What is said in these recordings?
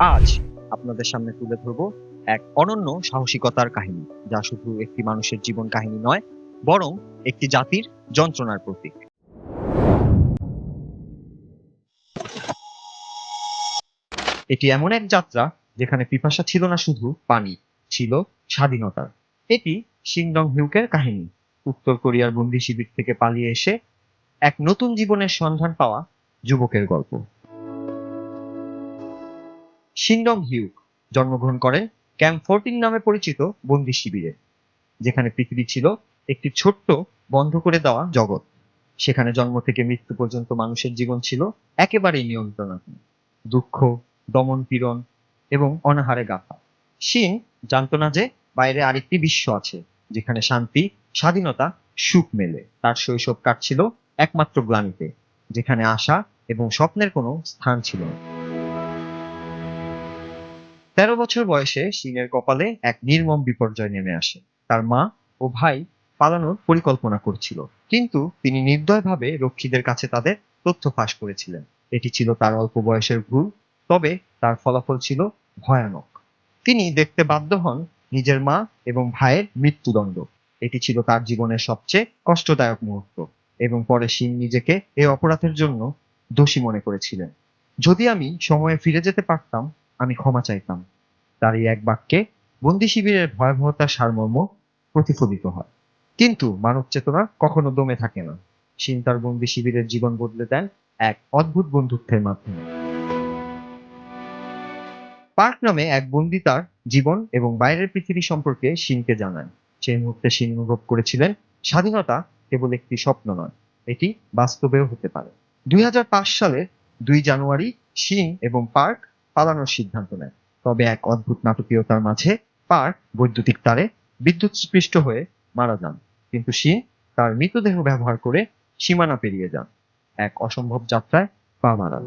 আজ আপনাদের সামনে তুলে ধরব এক অনন্য সাহসিকতার কাহিনী, যা শুধু একটি মানুষের জীবন কাহিনী নয়, বরং একটি জাতির যন্ত্রণার প্রতীক। এটি এমন এক যাত্রা যেখানে পিপাসা ছিল না শুধু, পানি ছিল স্বাধীনতার এটি সিংডং হিউকের কাহিনী। উত্তর কোরিয়ার বন্দি শিবির থেকে পালিয়ে এসে এক নতুন জীবনের সন্ধান পাওয়া যুবকের গল্প। সিংডং হিউক জন্মগ্রহণ করেন ক্যাম্প ফোরটিন নামে পরিচিত বন্দি শিবিরে, যেখানে পৃথিবী ছিল একটি ছোট্ট, বন্ধ করে দেওয়া জগৎ। সেখানে জন্ম থেকে মৃত্যু পর্যন্ত মানুষের জীবন ছিল একেবারেই নিয়ন্ত্রণাধীন। দুঃখ, দমন পীড়ন এবং অনাহারে গাথা সিং জানতো না যে বাইরে আরেকটি বিশ্ব আছে, যেখানে শান্তি, স্বাধীনতা, সুখ মেলে। তার শৈশব কাটছিল একমাত্র গ্লানিতে, যেখানে আশা এবং স্বপ্নের কোনো স্থান ছিল না। তেরো বছর বয়সে সিংয়ের কপালে এক নির্মম বিপর্যয় নেমে আসে। তার মা ও ভাই পালানোর পরিকল্পনা করছিল, কিন্তু তিনি নির্দয়ভাবে রক্ষীদের কাছে তাদের তথ্য ফাঁস করেছিলেন। এটি ছিল তার অল্প বয়সের ভুল, তবে তার ফলাফল ছিল ভয়ানক। তিনি দেখতে বাধ্য হন নিজের মা এবং ভাইয়ের মৃত্যুদণ্ড। এটি ছিল তার জীবনের সবচেয়ে কষ্টদায়ক মুহূর্ত, এবং পরে সিং নিজেকে এ অপরাধের জন্য দোষী মনে করেছিলেন। যদি আমি সময়ে ফিরে যেতে পারতাম, আমি ক্ষমা চাইতাম। তার এক বাক্যে, বন্দি শিবিরের ভয়াবহতার সারমর্ম প্রতিফলিত হয়। কিন্তু মানব চেতনা কখনো দমে থাকে না। সিং তার বন্দি শিবিরের জীবন বদলে দেন এক অদ্ভুত বন্ধুত্বের মাধ্যমে। পার্ক নামে এক বন্দি তার জীবন এবং বাইরের পৃথিবী সম্পর্কে সিংকে জানান সেই মুহূর্তে সিং অনুভব করেছিলেন, স্বাধীনতা কেবল একটি স্বপ্ন নয়, এটি বাস্তবেও হতে পারে। দুই সালের দুই জানুয়ারি সিং এবং পার্ক পালানোর সিদ্ধান্ত নেয়। তবে এক অদ্ভুত নাটকীয়তার মাঝে পার্ক বৈদ্যুতিক তারে বিদ্যুৎ স্পৃষ্ট হয়ে মারা যান। কিন্তু সিং তার মৃতদেহ ব্যবহার করে সীমানা পেরিয়ে যান। এক অসম্ভব যাত্রায় পা মারান।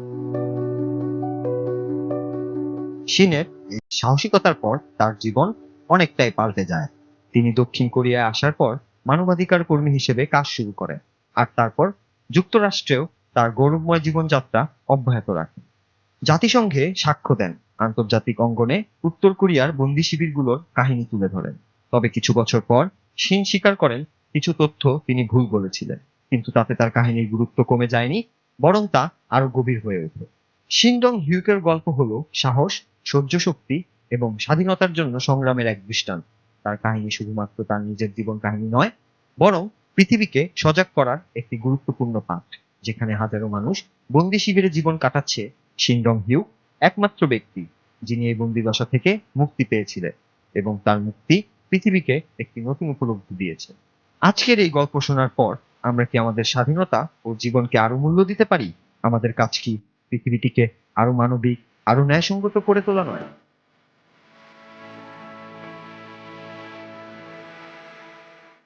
সিনের সাহসিকতার পর তার জীবন অনেকটাই পাল্টে যায়। তিনি দক্ষিণ কোরিয়ায় আসার পর মানবাধিকার কর্মী হিসেবে কাজ শুরু করেন আর তারপর যুক্তরাষ্ট্রেও তার গৌরবময় জীবনযাত্রা অব্যাহত রাখেন। জাতিসংঘে সাক্ষ্য দেন আন্তর্জাতিক অঙ্গনে উত্তর কোরিয়ার বন্দি শিবিরগুলোর কাহিনী তুলে ধরেন। তবে কিছু বছর পর সিন স্বীকার করেন, কিছু তথ্য তিনি ভুল বলেছিলেন। কিন্তু তাতে তার কাহিনীর গুরুত্ব কমে যায়নি, বরং তা আরও গভীর হয়ে ওঠে। সিংডং হিউকের গল্প হলো সাহস, সহ্য শক্তি এবং স্বাধীনতার জন্য সংগ্রামের এক দৃষ্টান্ত। তার কাহিনী শুধুমাত্র তার নিজের জীবন কাহিনী নয়, বরং পৃথিবীকে সজাগ করার একটি গুরুত্বপূর্ণ পাঠ, যেখানে হাজারো মানুষ বন্দি শিবিরে জীবন কাটাচ্ছে সিংডং হিউ একমাত্র ব্যক্তি যিনি এই বন্দিদশা থেকে মুক্তি পেয়েছিলেন এবং তার মুক্তি পৃথিবীকে একটি নতুন উপলব্ধি দিয়েছে। আজকের এই গল্প শোনার পর আমরা কি আমাদের স্বাধীনতা ও জীবনকে আরও মূল্য দিতে পারি? আমাদের কাজ কি পৃথিবীটিকে আরও মানবিক আরও ন্যায়সঙ্গত করে তোলা নয়?